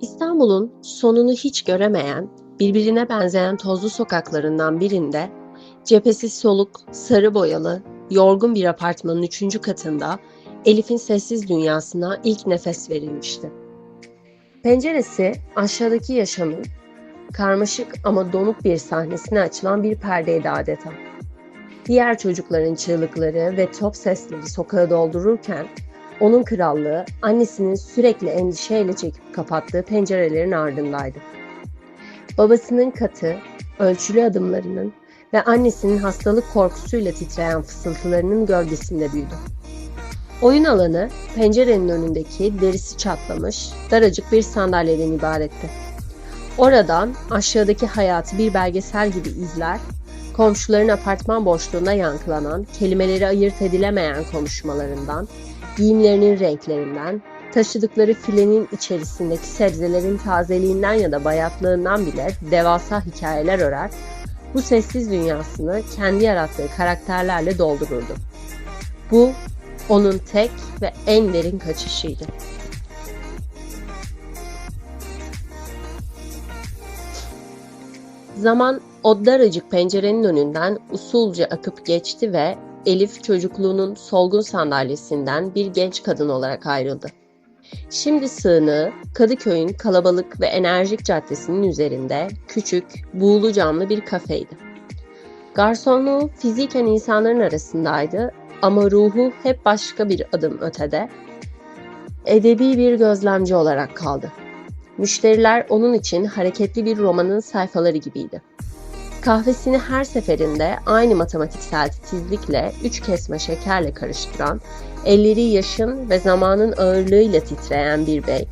İstanbul'un sonunu hiç göremeyen, birbirine benzeyen tozlu sokaklarından birinde, cephesi soluk, sarı boyalı, yorgun bir apartmanın üçüncü katında Elif'in sessiz dünyasına ilk nefes verilmişti. Penceresi aşağıdaki yaşamın karmaşık ama donuk bir sahnesine açılan bir perdeydi adeta. Diğer çocukların çığlıkları ve top sesleri sokağı doldururken onun krallığı annesinin sürekli endişeyle çekip kapattığı pencerelerin ardındaydı. Babasının katı, ölçülü adımlarının ve annesinin hastalık korkusuyla titreyen fısıltılarının gölgesinde büyüdü. Oyun alanı pencerenin önündeki derisi çatlamış, daracık bir sandalyeden ibaretti. Oradan aşağıdaki hayatı bir belgesel gibi izler, komşuların apartman boşluğunda yankılanan, kelimeleri ayırt edilemeyen konuşmalarından, giyimlerinin renklerinden, taşıdıkları filenin içerisindeki sebzelerin tazeliğinden ya da bayatlığından bile devasa hikayeler örer, bu sessiz dünyasını kendi yarattığı karakterlerle doldururdu. Bu onun tek ve en derin kaçışıydı. Zaman o daracık pencerenin önünden usulca akıp geçti ve Elif çocukluğunun solgun sandalyesinden bir genç kadın olarak ayrıldı. Şimdi sığınağı Kadıköy'ün kalabalık ve enerjik caddesinin üzerinde küçük, buğulu camlı bir kafeydi. Garsonluğu fiziken insanların arasındaydı ama ruhu hep başka bir adım ötede. Edebi bir gözlemci olarak kaldı. Müşteriler onun için hareketli bir romanın sayfaları gibiydi. Kahvesini her seferinde aynı matematiksel titizlikle üç kesme şekerle karıştıran, elleri yaşın ve zamanın ağırlığıyla titreyen bir bey.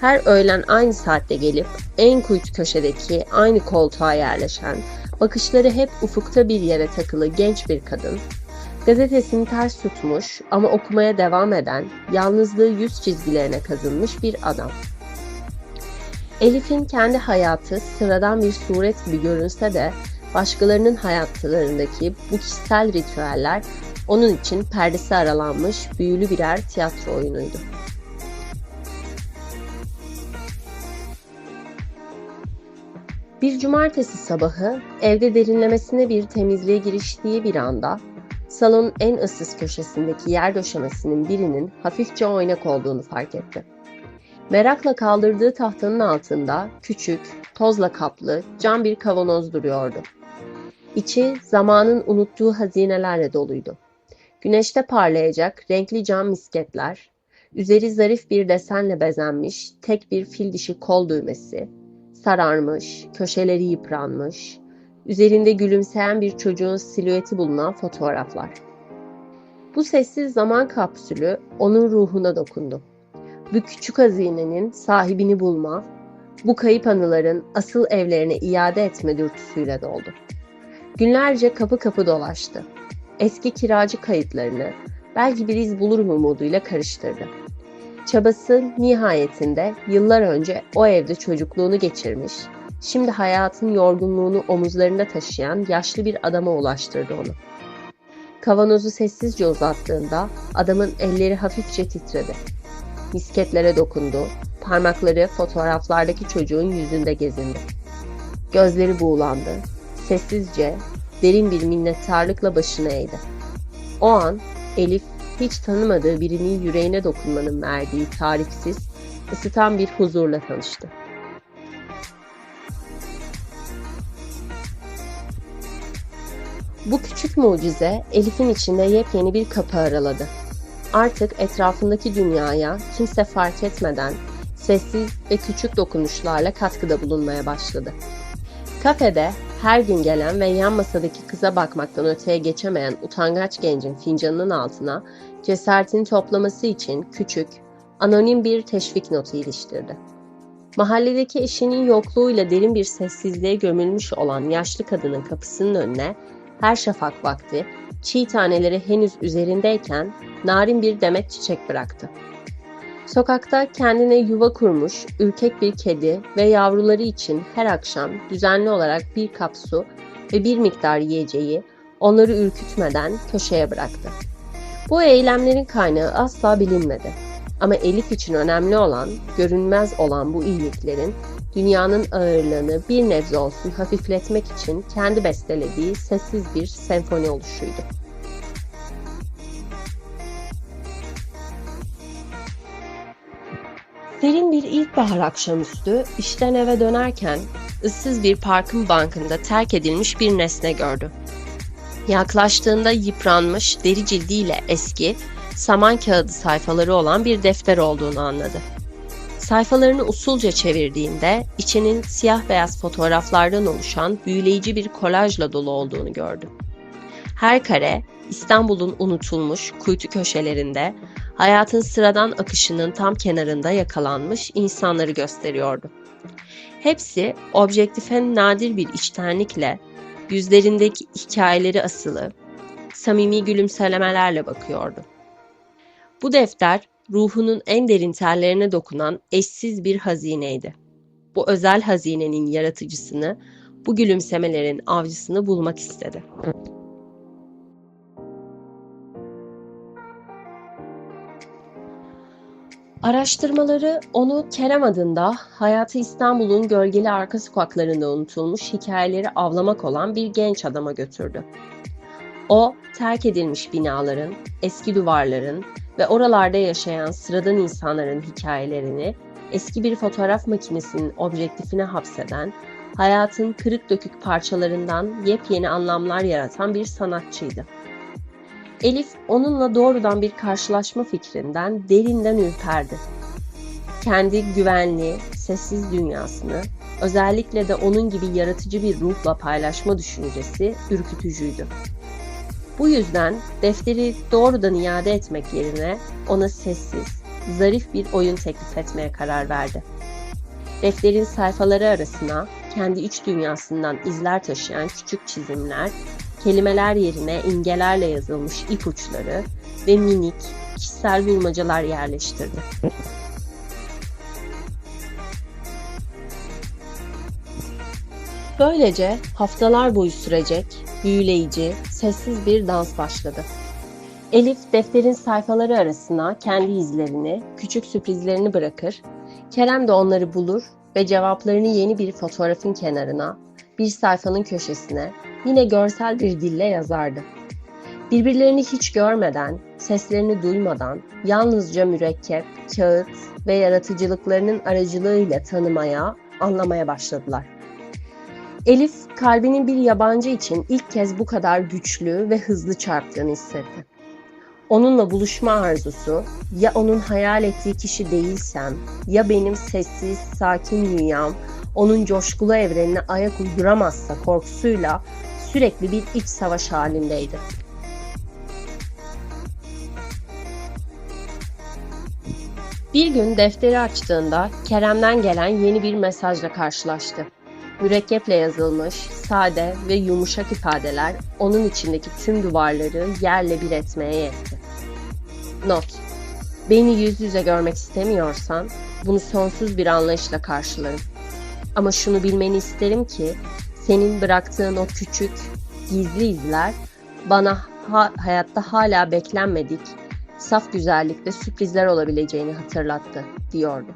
Her öğlen aynı saatte gelip en kuytu köşedeki aynı koltuğa yerleşen, bakışları hep ufukta bir yere takılı genç bir kadın, gazetesini ters tutmuş ama okumaya devam eden, yalnızlığı yüz çizgilerine kazınmış bir adam. Elif'in kendi hayatı sıradan bir suret gibi görünse de başkalarının hayatlarındaki bu kişisel ritüeller onun için perdesi aralanmış büyülü birer tiyatro oyunuydu. Bir cumartesi sabahı evde derinlemesine bir temizliğe giriştiği bir anda salonun en ıssız köşesindeki yer döşemesinin birinin hafifçe oynak olduğunu fark etti. Merakla kaldırdığı tahtanın altında küçük, tozla kaplı cam bir kavanoz duruyordu. İçi zamanın unuttuğu hazinelerle doluydu. Güneşte parlayacak renkli cam misketler, üzeri zarif bir desenle bezenmiş tek bir fil dişi kol düğmesi, sararmış, köşeleri yıpranmış, üzerinde gülümseyen bir çocuğun silüeti bulunan fotoğraflar. Bu sessiz zaman kapsülü onun ruhuna dokundu bu küçük hazinenin sahibini bulma, bu kayıp anıların asıl evlerine iade etme dürtüsüyle doldu. Günlerce kapı kapı dolaştı. Eski kiracı kayıtlarını belki bir iz bulur mu umuduyla karıştırdı. Çabası nihayetinde yıllar önce o evde çocukluğunu geçirmiş, şimdi hayatın yorgunluğunu omuzlarında taşıyan yaşlı bir adama ulaştırdı onu. Kavanozu sessizce uzattığında adamın elleri hafifçe titredi misketlere dokundu, parmakları fotoğraflardaki çocuğun yüzünde gezindi. Gözleri buğulandı, sessizce, derin bir minnettarlıkla başını eğdi. O an Elif hiç tanımadığı birinin yüreğine dokunmanın verdiği tarifsiz, ısıtan bir huzurla tanıştı. Bu küçük mucize Elif'in içinde yepyeni bir kapı araladı artık etrafındaki dünyaya kimse fark etmeden sessiz ve küçük dokunuşlarla katkıda bulunmaya başladı. Kafede her gün gelen ve yan masadaki kıza bakmaktan öteye geçemeyen utangaç gencin fincanının altına cesaretini toplaması için küçük, anonim bir teşvik notu iliştirdi. Mahalledeki eşinin yokluğuyla derin bir sessizliğe gömülmüş olan yaşlı kadının kapısının önüne her şafak vakti çiğ taneleri henüz üzerindeyken narin bir demet çiçek bıraktı. Sokakta kendine yuva kurmuş ürkek bir kedi ve yavruları için her akşam düzenli olarak bir kap su ve bir miktar yiyeceği onları ürkütmeden köşeye bıraktı. Bu eylemlerin kaynağı asla bilinmedi. Ama Elif için önemli olan, görünmez olan bu iyiliklerin dünyanın ağırlığını bir nebze olsun hafifletmek için kendi bestelediği sessiz bir senfoni oluşuydu. Serin bir ilkbahar akşamüstü işten eve dönerken ıssız bir parkın bankında terk edilmiş bir nesne gördü. Yaklaştığında yıpranmış, deri cildiyle eski, saman kağıdı sayfaları olan bir defter olduğunu anladı. Sayfalarını usulca çevirdiğinde içinin siyah beyaz fotoğraflardan oluşan büyüleyici bir kolajla dolu olduğunu gördü. Her kare İstanbul'un unutulmuş kuytu köşelerinde hayatın sıradan akışının tam kenarında yakalanmış insanları gösteriyordu. Hepsi objektife nadir bir içtenlikle yüzlerindeki hikayeleri asılı, samimi gülümsemelerle bakıyordu. Bu defter ruhunun en derin tellerine dokunan eşsiz bir hazineydi. Bu özel hazinenin yaratıcısını, bu gülümsemelerin avcısını bulmak istedi. Araştırmaları onu Kerem adında hayatı İstanbul'un gölgeli arka sokaklarında unutulmuş hikayeleri avlamak olan bir genç adama götürdü. O, terk edilmiş binaların, eski duvarların ve oralarda yaşayan sıradan insanların hikayelerini eski bir fotoğraf makinesinin objektifine hapseden, hayatın kırık dökük parçalarından yepyeni anlamlar yaratan bir sanatçıydı. Elif onunla doğrudan bir karşılaşma fikrinden derinden ürperdi. Kendi güvenli, sessiz dünyasını özellikle de onun gibi yaratıcı bir ruhla paylaşma düşüncesi ürkütücüydü. Bu yüzden defteri doğrudan iade etmek yerine ona sessiz, zarif bir oyun teklif etmeye karar verdi. Defterin sayfaları arasına kendi iç dünyasından izler taşıyan küçük çizimler, kelimeler yerine imgelerle yazılmış ipuçları ve minik, kişisel bulmacalar yerleştirdi. Böylece haftalar boyu sürecek, büyüleyici, sessiz bir dans başladı. Elif defterin sayfaları arasına kendi izlerini, küçük sürprizlerini bırakır, Kerem de onları bulur ve cevaplarını yeni bir fotoğrafın kenarına, bir sayfanın köşesine, yine görsel bir dille yazardı. Birbirlerini hiç görmeden, seslerini duymadan, yalnızca mürekkep, kağıt ve yaratıcılıklarının aracılığıyla tanımaya, anlamaya başladılar. Elif, kalbinin bir yabancı için ilk kez bu kadar güçlü ve hızlı çarptığını hissetti. Onunla buluşma arzusu, ya onun hayal ettiği kişi değilsem, ya benim sessiz, sakin dünyam, onun coşkulu evrenine ayak uyduramazsa korkusuyla sürekli bir iç savaş halindeydi. Bir gün defteri açtığında Kerem'den gelen yeni bir mesajla karşılaştı. Mürekkeple yazılmış, sade ve yumuşak ifadeler onun içindeki tüm duvarları yerle bir etmeye yetti. Not Beni yüz yüze görmek istemiyorsan bunu sonsuz bir anlayışla karşılarım. Ama şunu bilmeni isterim ki senin bıraktığın o küçük, gizli izler bana ha- hayatta hala beklenmedik, saf güzellikle sürprizler olabileceğini hatırlattı, diyordu.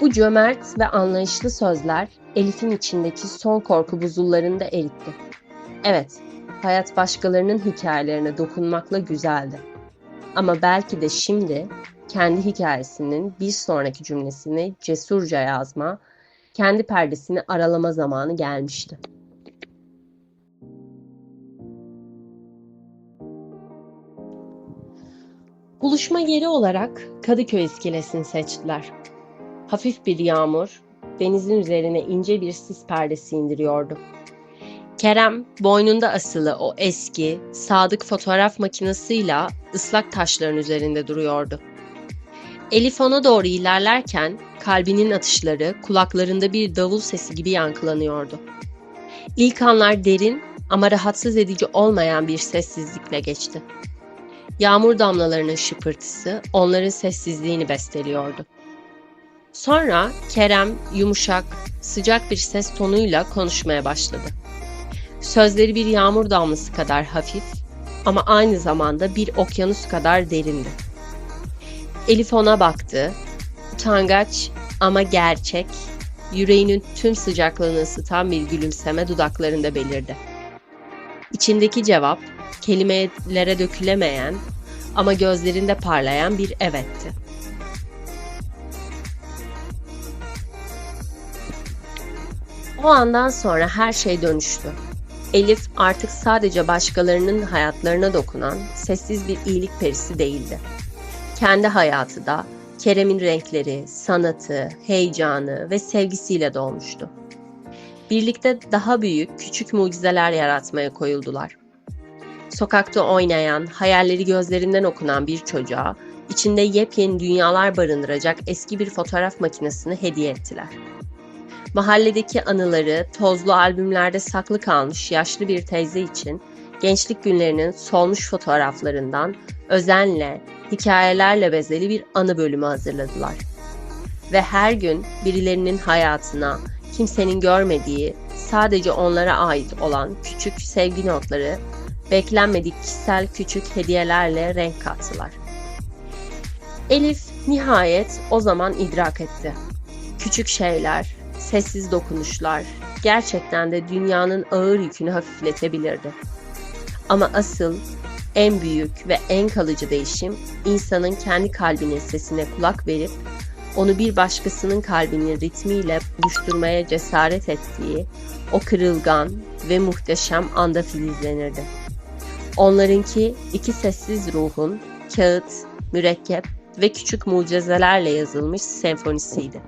Bu cömert ve anlayışlı sözler Elif'in içindeki son korku buzullarını da eritti. Evet, hayat başkalarının hikayelerine dokunmakla güzeldi. Ama belki de şimdi kendi hikayesinin bir sonraki cümlesini cesurca yazma, kendi perdesini aralama zamanı gelmişti. Buluşma yeri olarak Kadıköy iskelesini seçtiler. Hafif bir yağmur, denizin üzerine ince bir sis perdesi indiriyordu. Kerem boynunda asılı o eski, sadık fotoğraf makinesiyle ıslak taşların üzerinde duruyordu. Elif ona doğru ilerlerken kalbinin atışları kulaklarında bir davul sesi gibi yankılanıyordu. İlk anlar derin ama rahatsız edici olmayan bir sessizlikle geçti. Yağmur damlalarının şıpırtısı onların sessizliğini besteliyordu. Sonra Kerem yumuşak, sıcak bir ses tonuyla konuşmaya başladı. Sözleri bir yağmur damlası kadar hafif ama aynı zamanda bir okyanus kadar derindi. Elif ona baktı. Utangaç ama gerçek, yüreğinin tüm sıcaklığını ısıtan bir gülümseme dudaklarında belirdi. İçindeki cevap, kelimelere dökülemeyen ama gözlerinde parlayan bir evetti. O andan sonra her şey dönüştü. Elif artık sadece başkalarının hayatlarına dokunan sessiz bir iyilik perisi değildi. Kendi hayatı da Kerem'in renkleri, sanatı, heyecanı ve sevgisiyle dolmuştu. Birlikte daha büyük, küçük mucizeler yaratmaya koyuldular. Sokakta oynayan, hayalleri gözlerinden okunan bir çocuğa içinde yepyeni dünyalar barındıracak eski bir fotoğraf makinesini hediye ettiler. Mahalledeki anıları tozlu albümlerde saklı kalmış yaşlı bir teyze için gençlik günlerinin solmuş fotoğraflarından özenle, hikayelerle bezeli bir anı bölümü hazırladılar. Ve her gün birilerinin hayatına, kimsenin görmediği, sadece onlara ait olan küçük sevgi notları, beklenmedik kişisel küçük hediyelerle renk kattılar. Elif nihayet o zaman idrak etti. Küçük şeyler, sessiz dokunuşlar gerçekten de dünyanın ağır yükünü hafifletebilirdi. Ama asıl en büyük ve en kalıcı değişim insanın kendi kalbinin sesine kulak verip onu bir başkasının kalbinin ritmiyle buluşturmaya cesaret ettiği o kırılgan ve muhteşem anda filizlenirdi. Onlarınki iki sessiz ruhun kağıt, mürekkep ve küçük mucizelerle yazılmış senfonisiydi.